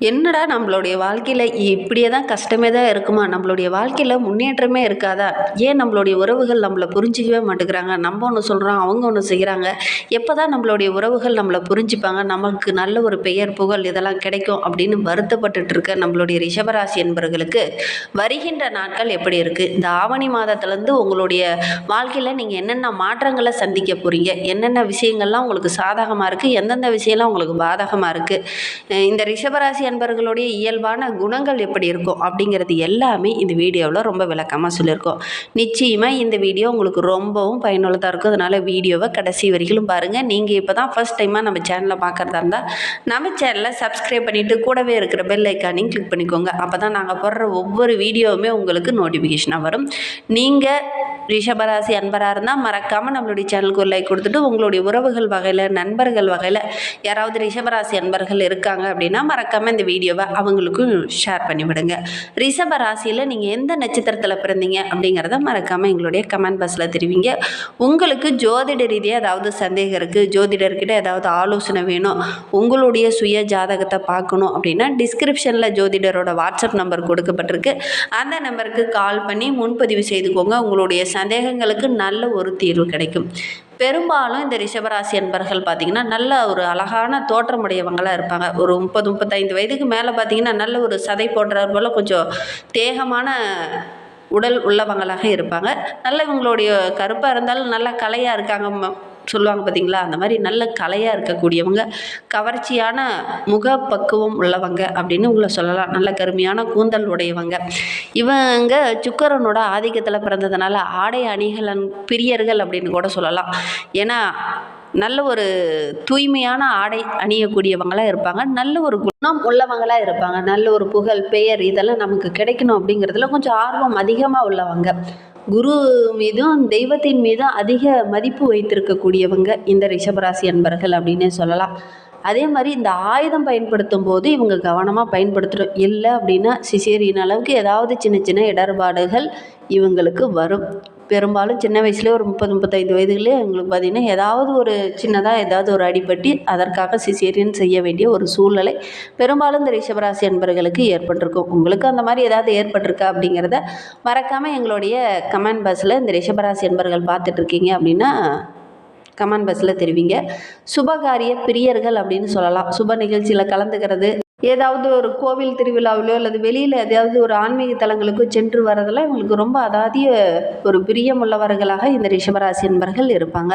என்னடா நம்மளுடைய வாழ்க்கையில் இப்படியே தான் கஷ்டமே தான் இருக்குமா? நம்மளுடைய வாழ்க்கையில் முன்னேற்றமே இருக்காதா? ஏன் நம்மளுடைய உறவுகள் நம்மளை புரிஞ்சிக்கவே மாட்டேங்கிறாங்க? நம்ம ஒன்று சொல்கிறோம் அவங்க ஒன்று செய்கிறாங்க எப்போ தான் நம்மளுடைய உறவுகள் நம்மளை புரிஞ்சுப்பாங்க? நமக்கு நல்ல ஒரு பெயர் புகழ் இதெல்லாம் கிடைக்கும் அப்படின்னு வருத்தப்பட்டுட்டு இருக்க நம்மளுடைய ரிஷபராசி என்பவர்களுக்கு வருகின்ற நாட்கள் எப்படி இருக்குது இந்த ஆவணி மாதத்துலேருந்து உங்களுடைய வாழ்க்கையில் நீங்கள் என்னென்ன மாற்றங்களை சந்திக்க போகிறீங்க என்னென்ன விஷயங்கள்லாம் உங்களுக்கு சாதகமாக இருக்குது எந்தெந்த விஷயம்லாம் உங்களுக்கு பாதகமாக இருக்குது இந்த ரிஷபராசி என்பவர்களுடைய இயல்பான குணங்கள் எப்படி இருக்கும் அப்படிங்கிறது எல்லாமே இந்த வீடியோவில் ரொம்ப விளக்கமாக சொல்லியிருக்கோம். நிச்சயமாக இந்த வீடியோ உங்களுக்கு ரொம்பவும் பயனுள்ளதாக இருக்கும். அதனால் வீடியோவை கடைசி வரைக்கும் பாருங்கள் நீங்கள் இப்போ தான் ஃபஸ்ட் டைமாக நம்ம சேனலை பார்க்குறதா இருந்தால் நம்ம சேனலை சப்ஸ்கிரைப் பண்ணிவிட்டு கூடவே இருக்கிற பெல் ஐக்கானையும் கிளிக் பண்ணிக்கோங்க. அப்போ தான் நாங்கள் போடுற ஒவ்வொரு வீடியோவுமே உங்களுக்கு நோட்டிஃபிகேஷனாக வரும். நீங்கள் ரிஷபராசி அன்பராக இருந்தால் மறக்காமல் நம்மளுடைய சேனலுக்கு ஒரு லைக் கொடுத்துட்டு உங்களுடைய உறவுகள் வகையில் நண்பர்கள் வகையில் யாராவது ரிஷபராசி அன்பர்கள் இருக்காங்க அப்படின்னா மறக்காமல் இந்த வீடியோவை அவங்களுக்கும் ஷேர் பண்ணிவிடுங்க. ரிஷபராசியில் நீங்கள் எந்த நட்சத்திரத்தில் பிறந்தீங்க அப்படிங்கிறத மறக்காமல் எங்களுடைய கமெண்ட் பாக்ஸில் தெரிவிங்க. உங்களுக்கு ஜோதிட ரீதியாக ஏதாவது சந்தேகம் இருக்குது ஜோதிடர்கிட்ட ஏதாவது ஆலோசனை வேணும் உங்களுடைய சுய ஜாதகத்தை பார்க்கணும் அப்படின்னா டிஸ்கிரிப்ஷனில் ஜோதிடரோட வாட்ஸ்அப் நம்பர் கொடுக்கப்பட்டிருக்கு. அந்த நம்பருக்கு கால் பண்ணி முன்பதிவு செய்துக்கோங்க. உங்களுடைய சந்தேகங்களுக்கு நல்ல ஒரு தீர்வு கிடைக்கும். பெரும்பாலும் இந்த ரிஷபராசி அன்பர்கள் பார்த்திங்கன்னா நல்ல ஒரு அழகான தோற்றமுடையவங்களாக இருப்பாங்க. ஒரு முப்பது முப்பத்தைந்து வயதுக்கு மேலே பார்த்திங்கன்னா நல்ல ஒரு சதை போன்ற போல் கொஞ்சம் தேகமான உடல் உள்ளவங்களாக இருப்பாங்க. நல்ல இவங்களுடைய கருப்பாக இருந்தாலும் நல்லா கலையாக இருக்காங்க. சொல்லுவாங்க பார்த்தீங்களா? அந்த மாதிரி நல்ல கலையாக இருக்கக்கூடியவங்க கவர்ச்சியான முகப்பக்குவம் உள்ளவங்க அப்படின்னு உங்களை சொல்லலாம். நல்ல கருமையான கூந்தல் உடையவங்க. இவங்க சுக்கரனோட ஆதிக்கத்தில் பிறந்ததுனால ஆடை அணிகலன் பிரியர்கள் அப்படின்னு கூட சொல்லலாம். ஏன்னா நல்ல ஒரு தூய்மையான ஆடை அணியக்கூடியவங்களாக இருப்பாங்க. நல்ல ஒரு குணம் உள்ளவங்களாக இருப்பாங்க. நல்ல ஒரு புகழ் பெயர் இதெல்லாம் நமக்கு கிடைக்கணும் அப்படிங்கிறதுல கொஞ்சம் ஆர்வம் அதிகமாக உள்ளவங்க. குரு மீதும் தெய்வத்தின் மீதும் அதிக மதிப்பு வைத்திருக்கக்கூடியவங்க இந்த ரிஷபராசி அன்பர்கள் அப்படின்னே சொல்லலாம். அதே மாதிரி இந்த ஆயுதம் பயன்படுத்தும் போது இவங்க கவனமாக பயன்படுத்துகிறோம் இல்லை அப்படின்னா சிசேரியின் அளவுக்கு ஏதாவது சின்ன சின்ன இடர்பாடுகள் இவங்களுக்கு வரும். பெரும்பாலும் சின்ன வயசுலேயே ஒரு முப்பது முப்பத்தைந்து வயதுலேயே எங்களுக்கு பார்த்திங்கன்னா ஏதாவது ஒரு சின்னதாக ஏதாவது ஒரு அடிபட்டு அதற்காக சிசேரியன் செய்ய வேண்டிய ஒரு சூழ்நிலை பெரும்பாலும் இந்த ரிஷபராசி அன்பர்களுக்கு ஏற்பட்டிருக்கும். உங்களுக்கு அந்த மாதிரி ஏதாவது ஏற்பட்டிருக்கா அப்படிங்கிறத மறக்காமல் எங்களுடைய கமெண்ட் பாக்ஸில் இந்த ரிஷபராசி அன்பர்கள் பார்த்துட்ருக்கீங்க அப்படின்னா கமெண்ட் பாக்ஸில் தெரிவிங்க. சுபகாரிய பிரியர்கள் அப்படின்னு சொல்லலாம். சுப நிகழ்ச்சியில் கலந்துக்கிறது ஏதாவது ஒரு கோவில் திருவிழாவிலோ அல்லது வெளியில் எதையாவது ஒரு ஆன்மீக தலங்களுக்கோ சென்று வரதெல்லாம் இவங்களுக்கு ரொம்ப அதாதிய ஒரு பிரியமுள்ளவர்களாக இந்த ரிஷபராசி என்பர்கள் இருப்பாங்க.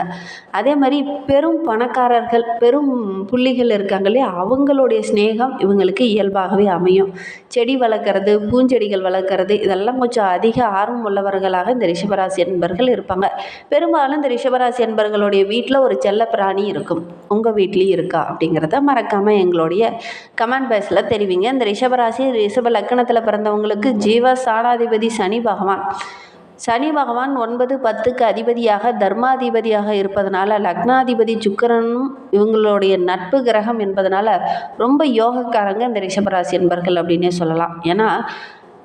அதே மாதிரி பெரும் பணக்காரர்கள் பெரும் புள்ளிகள் இருக்காங்க இல்லையா? அவங்களுடைய ஸ்நேகம் இவங்களுக்கு இயல்பாகவே அமையும். செடி வளர்க்குறது பூஞ்செடிகள் வளர்க்குறது இதெல்லாம் கொஞ்சம் அதிக ஆர்வம் உள்ளவர்களாக இந்த ரிஷபராசி என்பர்கள் இருப்பாங்க. பெரும்பாலும் இந்த ரிஷபராசி என்பர்களுடைய வீட்டில் ஒரு செல்ல பிராணி இருக்கும். உங்கள் வீட்லேயும் இருக்கா அப்படிங்கிறத மறக்காமல் எங்களுடைய கமெண்ட் பாக்ஸில் தெரிவிங்க. இந்த ரிஷபராசி ரிஷப லக்கணத்தில் பிறந்தவங்களுக்கு ஜீவ சாணாதிபதி சனி பகவான். சனி பகவான் ஒன்பது பத்துக்கு அதிபதியாக தர்மாதிபதியாக இருப்பதனால லக்னாதிபதி சுக்கிரனும் இவங்களுடைய நட்பு கிரகம் என்பதனால ரொம்ப யோகக்காரங்க இந்த ரிஷபராசி என்பர்கள் அப்படின்னே சொல்லலாம். ஏன்னா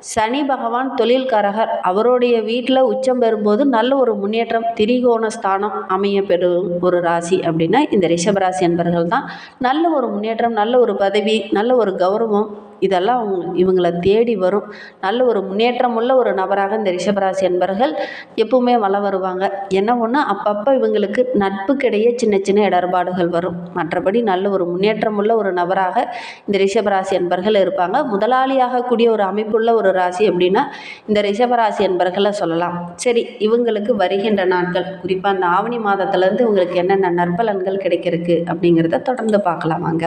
சனி பகவான் தொழில்காரகர். அவருடைய வீட்டில் உச்சம் பெறும்போது நல்ல ஒரு முன்னேற்றம் திரிகோண ஸ்தானம் அமைய பெறும் ஒரு ராசி அப்படின்னா இந்த ரிஷபராசி என்பர்கள் தான் நல்ல ஒரு முன்னேற்றம் நல்ல ஒரு பதவி நல்ல ஒரு கௌரவம் இதெல்லாம் அவங்க இவங்களை தேடி வரும். நல்ல ஒரு முன்னேற்றமுள்ள ஒரு நபராக இந்த ரிஷபராசி என்பர்கள் எப்பவுமே வள வருவாங்க. என்ன ஒன்று அப்பப்போ இவங்களுக்கு நட்புக்கிடையே சின்ன சின்ன இடர்பாடுகள் வரும். மற்றபடி நல்ல ஒரு முன்னேற்றம் உள்ள ஒரு நபராக இந்த ரிஷபராசி என்பர்கள் இருப்பாங்க. முதலாளியாக கூடிய ஒரு அமைப்புள்ள ஒரு ராசி அப்படின்னா இந்த ரிஷபராசி என்பர்களை சொல்லலாம். சரி இவங்களுக்கு வருகின்ற நாட்கள் குறிப்பாக அந்த ஆவணி மாதத்துலேருந்து இவங்களுக்கு என்னென்ன நற்பலன்கள் கிடைக்கிறதுக்கு அப்படிங்கிறத தொடர்ந்து பார்க்கலாம் வாங்க.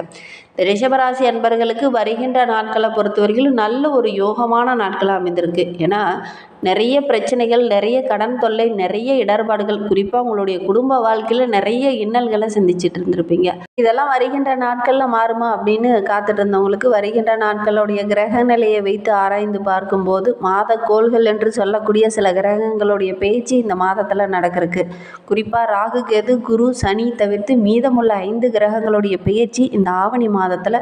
இந்த ரிஷபராசி அன்பர்களுக்கு வருகின்ற நாள் நாட்களை பொறுத்தவரைக்கும் நல்ல ஒரு யோகமான நாட்களாக அமைந்திருக்கு. ஏன்னா நிறைய பிரச்சனைகள் நிறைய கடன் தொல்லை நிறைய இடர்பாடுகள் குறிப்பாக உங்களுடைய குடும்ப வாழ்க்கையில் நிறைய இன்னல்களை சந்திச்சுட்டு இருந்திருப்பீங்க. இதெல்லாம் வருகின்ற நாட்களில் மாறுமா அப்படின்னு காத்துட்டு இருந்தவங்களுக்கு வருகின்ற நாட்களுடைய கிரக நிலையை வைத்து ஆராய்ந்து பார்க்கும்போது மாத கோள்கள் என்று சொல்லக்கூடிய சில கிரகங்களுடைய பேச்சு இந்த மாதத்தில் நடக்கிறதுக்கு. குறிப்பாக ராகு கேது குரு சனி தவிர்த்து மீதமுள்ள ஐந்து கிரகங்களுடைய பேச்சு இந்த ஆவணி மாதத்தில்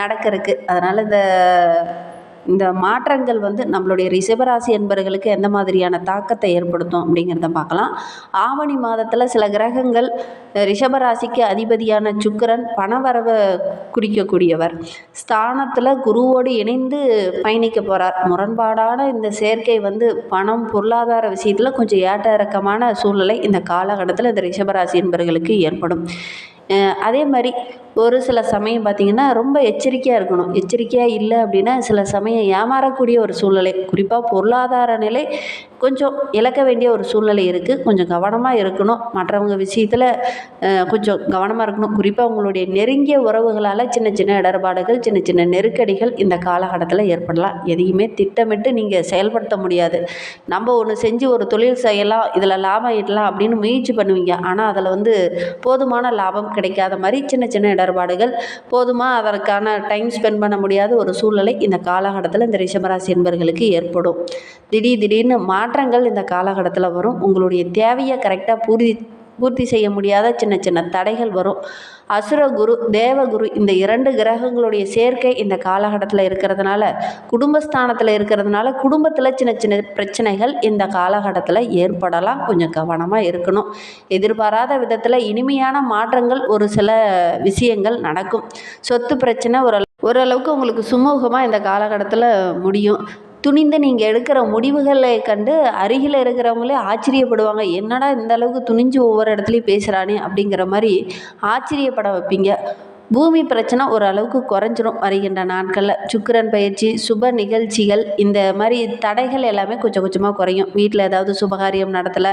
நடக்கிறதுக்கு. அதனால் இந்த இந்த மாற்றங்கள் வந்து நம்மளுடைய ரிஷபராசி என்பர்களுக்கு எந்த மாதிரியான தாக்கத்தை ஏற்படுத்தும் அப்படிங்கிறத பார்க்கலாம். ஆவணி மாதத்தில் சில கிரகங்கள் ரிஷபராசிக்கு அதிபதியான சுக்கிரன் பணவரவை குறிக்கக்கூடியவர். ஸ்தானத்தில் குருவோடு இணைந்து பயணிக்க போகிறார் முரண்பாடான இந்த சேர்க்கை வந்து பணம் பொருளாதார விஷயத்தில் கொஞ்சம் ஏற்ற இறக்கமான சூழ்நிலை இந்த காலகட்டத்தில் இந்த ரிஷபராசி என்பவர்களுக்கு ஏற்படும். அதே மாதிரி ஒரு சில சமயம் பார்த்திங்கன்னா ரொம்ப எச்சரிக்கையாக இருக்கணும். எச்சரிக்கையாக இல்லை அப்படின்னா சில சமயம் ஏமாறக்கூடிய ஒரு சூழ்நிலை. குறிப்பாக பொருளாதார நிலை கொஞ்சம் இழக்க வேண்டிய ஒரு சூழ்நிலை இருக்குது கொஞ்சம் கவனமாக இருக்கணும். மற்றவங்க விஷயத்தில் கொஞ்சம் கவனமாக இருக்கணும். குறிப்பாக உங்களுடைய நெருங்கிய உறவுகளால் சின்ன சின்ன இடர்பாடுகள் சின்ன சின்ன நெருக்கடிகள் இந்த காலகட்டத்தில் ஏற்படலாம். எதையுமே திட்டமிட்டு நீங்கள் செயல்படுத்த முடியாது. நம்ம ஒன்று செஞ்சு ஒரு தொழில் செய்யலாம் இதில் லாபம் ஈட்டலாம் அப்படின்னு முயற்சி பண்ணுவீங்க. ஆனால் அதில் வந்து போதுமான லாபம் கிடைக்காத மாதிரி சின்ன சின்ன இடர்பாடுகள் போதுமா? அதற்கான டைம் ஸ்பெண்ட் பண்ண முடியாத ஒரு சூழ்நிலை இந்த காலகட்டத்தில் இந்த ரிஷபராசி என்பவர்களுக்கு ஏற்படும். திடீர் திடீர்னு மாற்றங்கள் இந்த காலகட்டத்தில் வரும். உங்களுடைய தேவையை கரெக்டாக பூர்த்தி பூர்த்தி செய்ய முடியாத சின்ன சின்ன தடைகள் வரும். அசுரகுரு தேவகுரு இந்த இரண்டு கிரகங்களுடைய சேர்க்கை இந்த காலகட்டத்தில் இருக்கிறதுனால குடும்பஸ்தானத்தில் இருக்கிறதுனால குடும்பத்தில் சின்ன சின்ன பிரச்சனைகள் இந்த காலகட்டத்தில் ஏற்படலாம். கொஞ்சம் கவனமாக இருக்கணும். எதிர்பாராத விதத்தில் இனிமையான மாற்றங்கள் ஒரு சில விஷயங்கள் நடக்கும். சொத்து பிரச்சனை ஒரு ஓரளவுக்கு உங்களுக்கு சுமூகமாக இந்த காலகட்டத்தில் முடியும். துணிந்து நீங்கள் எடுக்கிற முடிவுகளை கண்டு அருகில் இருக்கிறவங்களே ஆச்சரியப்படுவாங்க. என்னடா இந்த அளவுக்கு துணிஞ்சு ஒவ்வொரு இடத்துலையும் பேசுகிறானே அப்படிங்கிற மாதிரி ஆச்சரியப்பட வைப்பீங்க. பூமி பிரச்சனை ஓரளவுக்கு குறைஞ்சிரும் வருகின்ற நாட்களில். சுக்கிரன் பயிற்சி சுப நிகழ்ச்சிகள் இந்த மாதிரி தடைகள் எல்லாமே கொஞ்சம் கொஞ்சமாக குறையும். வீட்டில் ஏதாவது சுபகாரியம் நடத்தலை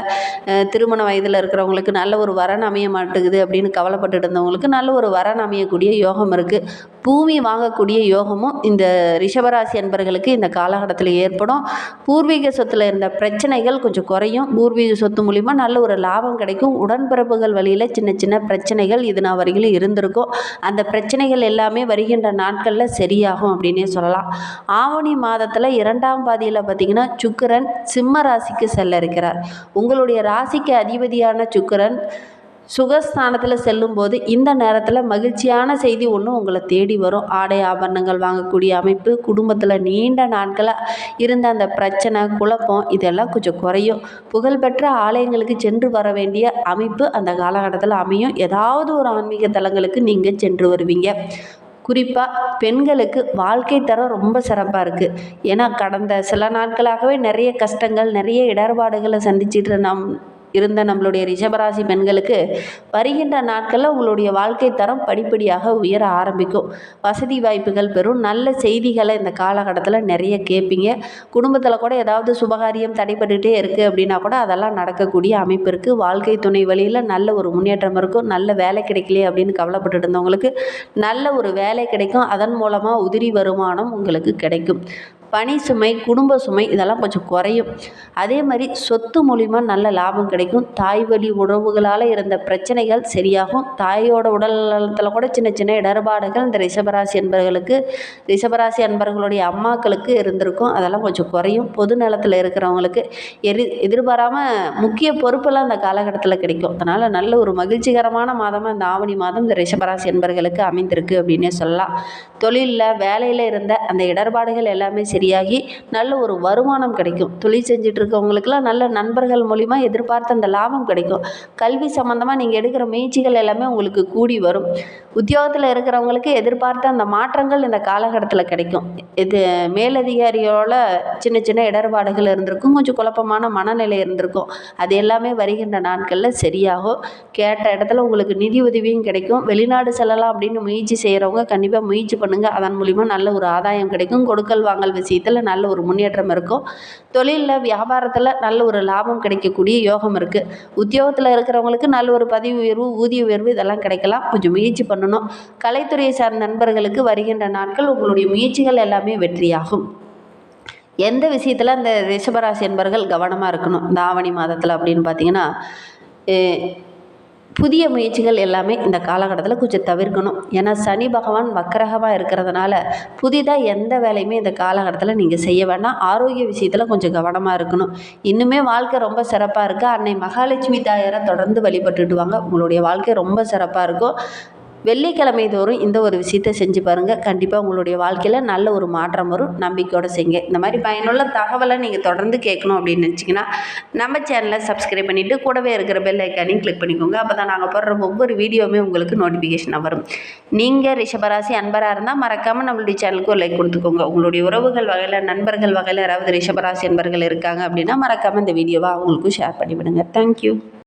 திருமண வயதில் இருக்கிறவங்களுக்கு நல்ல ஒரு வரன் அமைய மாட்டேங்குது அப்படின்னு கவலைப்பட்டு இருந்தவங்களுக்கு நல்ல ஒரு வரன் அமையக்கூடிய யோகம் இருக்குது பூமி வாங்கக்கூடிய யோகமும் இந்த ரிஷபராசி அன்பர்களுக்கு இந்த காலகட்டத்தில் ஏற்படும். பூர்வீக சொத்தில் இருந்த பிரச்சனைகள் கொஞ்சம் குறையும். பூர்வீக சொத்து மூலிமா நல்ல ஒரு லாபம் கிடைக்கும். உடன்பிறப்புகள் வழியில் சின்ன சின்ன பிரச்சனைகள் இது நான் வரையிலும் இருந்திருக்கும். அந்த பிரச்சனைகள் எல்லாமே வருகின்ற நாட்களில் சரியாகும் அப்படின்னே சொல்லலாம். ஆவணி மாதத்தில் இரண்டாம் பாதியில் பார்த்திங்கன்னா சுக்கிரன் சிம்ம ராசிக்கு செல்ல இருக்கிறார். உங்களுடைய ராசிக்கு அதிபதியான சுக்கிரன் சுகஸ்தானத்தில் செல்லும்போது இந்த நேரத்தில் மகிழ்ச்சியான செய்தி ஒன்று உங்களை தேடி வரும். ஆடை ஆபரணங்கள் வாங்கக்கூடிய அமைப்பு குடும்பத்தில் நீண்ட நாட்களாக இருந்த அந்த பிரச்சனை குழப்பம் இதெல்லாம் கொஞ்சம் குறையும். புகழ்பெற்ற ஆலயங்களுக்கு சென்று வர வேண்டிய அமைப்பு அந்த காலகட்டத்தில் அமையும். ஏதாவது ஒரு ஆன்மீக தலங்களுக்கு நீங்கள் சென்று வருவீங்க. குறிப்பாக பெண்களுக்கு வாழ்க்கை தரம் ரொம்ப சிறப்பாக இருக்குது ஏன்னா கடந்த சில நாட்களாகவே நிறைய கஷ்டங்கள் நிறைய இடர்பாடுகளை சந்திச்சிட்டு நம் இருந்த நம்மளுடைய ரிஷபராசி பெண்களுக்கு வருகின்ற நாட்களில் உங்களுடைய வாழ்க்கை தரம் படிப்படியாக உயர ஆரம்பிக்கும். வசதி வாய்ப்புகள் பெறும். நல்ல செய்திகளை இந்த காலகட்டத்தில் நிறைய கேட்பீங்க. குடும்பத்தில் கூட ஏதாவது சுபகாரியம் தடைப்பட்டுகிட்டே இருக்குது அப்படின்னா கூட அதெல்லாம் நடக்கக்கூடிய அமைப்பு இருக்குது வாழ்க்கை துணை வழியில் நல்ல ஒரு முன்னேற்றம் இருக்கும். நல்ல வேலை கிடைக்கலையே அப்படின்னு கவலைப்பட்டுட்டு இருந்தவங்களுக்கு நல்ல ஒரு வேலை கிடைக்கும். அதன் மூலமாக உதிரி வருமானம் உங்களுக்கு கிடைக்கும். பணி சுமை குடும்ப சுமை இதெல்லாம் கொஞ்சம் குறையும். அதே மாதிரி சொத்து மூலிமா நல்ல லாபம் கிடைக்கும். தாய் வழி உறவுகளால் இருந்த பிரச்சனைகள் சரியாகும். தாயோட உடல் நலத்தில் கூட சின்ன சின்ன இடர்பாடுகள் இந்த ரிஷபராசி என்பவர்களுக்கு ரிஷபராசி அன்பர்களுடைய அம்மாக்களுக்கு இருந்திருக்கும். அதெல்லாம் கொஞ்சம் குறையும். பொது நலத்தில் இருக்கிறவங்களுக்கு எரி எதிர்பாராமல் முக்கிய பொறுப்பெல்லாம் அந்த காலகட்டத்தில் கிடைக்கும். அதனால் நல்ல ஒரு மகிழ்ச்சிகரமான மாதமாக இந்த ஆவணி மாதம் இந்த ரிஷபராசி அன்பர்களுக்கு அமைந்திருக்கு அப்படின்னே சொல்லலாம். தொழிலில் வேலையில் இருந்த அந்த இடர்பாடுகள் எல்லாமே சரி சரியாகி நல்ல ஒரு வருமானம் கிடைக்கும். தொழில் செஞ்சுட்டு இருக்கவங்களுக்குலாம் நல்ல நண்பர்கள் மூலிமா எதிர்பார்த்த அந்த லாபம் கிடைக்கும். கல்வி சம்மந்தமாக நீங்கள் எடுக்கிற முயற்சிகள் எல்லாமே உங்களுக்கு கூடி வரும். உத்தியோகத்தில் இருக்கிறவங்களுக்கு எதிர்பார்த்த அந்த மாற்றங்கள் இந்த காலகட்டத்தில் கிடைக்கும். இது மேலதிகாரியோட சின்ன சின்ன இடர்பாடுகள் இருந்திருக்கும். கொஞ்சம் குழப்பமான மனநிலை இருந்திருக்கும். அது எல்லாமே வருகின்ற நாட்களில் சரியாகும். கேட்ட இடத்துல உங்களுக்கு நிதி உதவியும் கிடைக்கும். வெளிநாடு செல்லலாம் அப்படின்னு முயற்சி செய்கிறவங்க கண்டிப்பாக முயற்சி பண்ணுங்கள் அதன் மூலிமா நல்ல ஒரு ஆதாயம் கிடைக்கும். கொடுக்கல் வாங்கல் விஷயம் விஷயத்தில் நல்ல ஒரு முன்னேற்றம் இருக்கும். தொழிலில் வியாபாரத்தில் நல்ல ஒரு லாபம் கிடைக்கக்கூடிய யோகம் இருக்குது உத்தியோகத்தில் இருக்கிறவங்களுக்கு நல்ல ஒரு பதவி உயர்வு ஊதிய உயர்வு இதெல்லாம் கிடைக்கலாம். கொஞ்சம் முயற்சி பண்ணணும். கலைத்துறையை சார்ந்த நண்பர்களுக்கு வருகின்ற நாட்கள் உங்களுடைய முயற்சிகள் எல்லாமே வெற்றியாகும். எந்த விஷயத்தில் அந்த ரிஷபராசி என்பர்கள் கவனமாக இருக்கணும்? இந்த ஆவணி மாதத்தில் அப்படின்னு பார்த்தீங்கன்னா புதிய முயற்சிகள் எல்லாமே இந்த காலகட்டத்தில் கொஞ்சம் தவிர்க்கணும். ஏன்னா சனி பகவான் வக்கரகமாக இருக்கிறதுனால புதிதாக எந்த வேலையுமே இந்த காலகட்டத்தில் நீங்கள் செய்ய வேண்டாம். ஆரோக்கிய விஷயத்தில் கொஞ்சம் கவனமாக இருக்கணும். இன்னுமே வாழ்க்கை ரொம்ப சிறப்பாக இருக்குது அன்னை மகாலட்சுமி தாயாரை தொடர்ந்து வழிபட்டுட்டு வாங்க. உங்களுடைய வாழ்க்கை ரொம்ப சிறப்பாக இருக்கும். வெள்ளிக்கிழமை தோறும் இந்த ஒரு விஷயத்தை செஞ்சு பாருங்கள் கண்டிப்பாக உங்களுடைய வாழ்க்கையில் நல்ல ஒரு மாற்றம் வரும். நம்பிக்கையோடு செய்யுங்க. இந்த மாதிரி பயனுள்ள தகவலை நீங்கள் தொடர்ந்து கேட்கணும் அப்படின்னு நினச்சிங்கன்னா நம்ம சேனலை சப்ஸ்கிரைப் பண்ணிவிட்டு கூடவே இருக்கிற பெல் ஐக்கானையும் கிளிக் பண்ணிக்கோங்க. அப்போ தான் நாங்கள் போடுற ஒவ்வொரு வீடியோவுமே உங்களுக்கு நோட்டிஃபிகேஷனாக வரும். நீங்கள் ரிஷபராசி அன்பராக இருந்தால் மறக்காமல் நம்மளுடைய சேனலுக்கு ஒரு லைக் கொடுத்துக்கோங்க. உங்களுடைய உறவுகள் வகையில் நண்பர்கள் வகையில் யாராவது ரிஷபராசி அன்பர்கள் இருக்காங்க அப்படின்னா மறக்காமல் இந்த வீடியோவை அவங்களுக்கும் ஷேர் பண்ணிவிடுங்க. தேங்க்யூ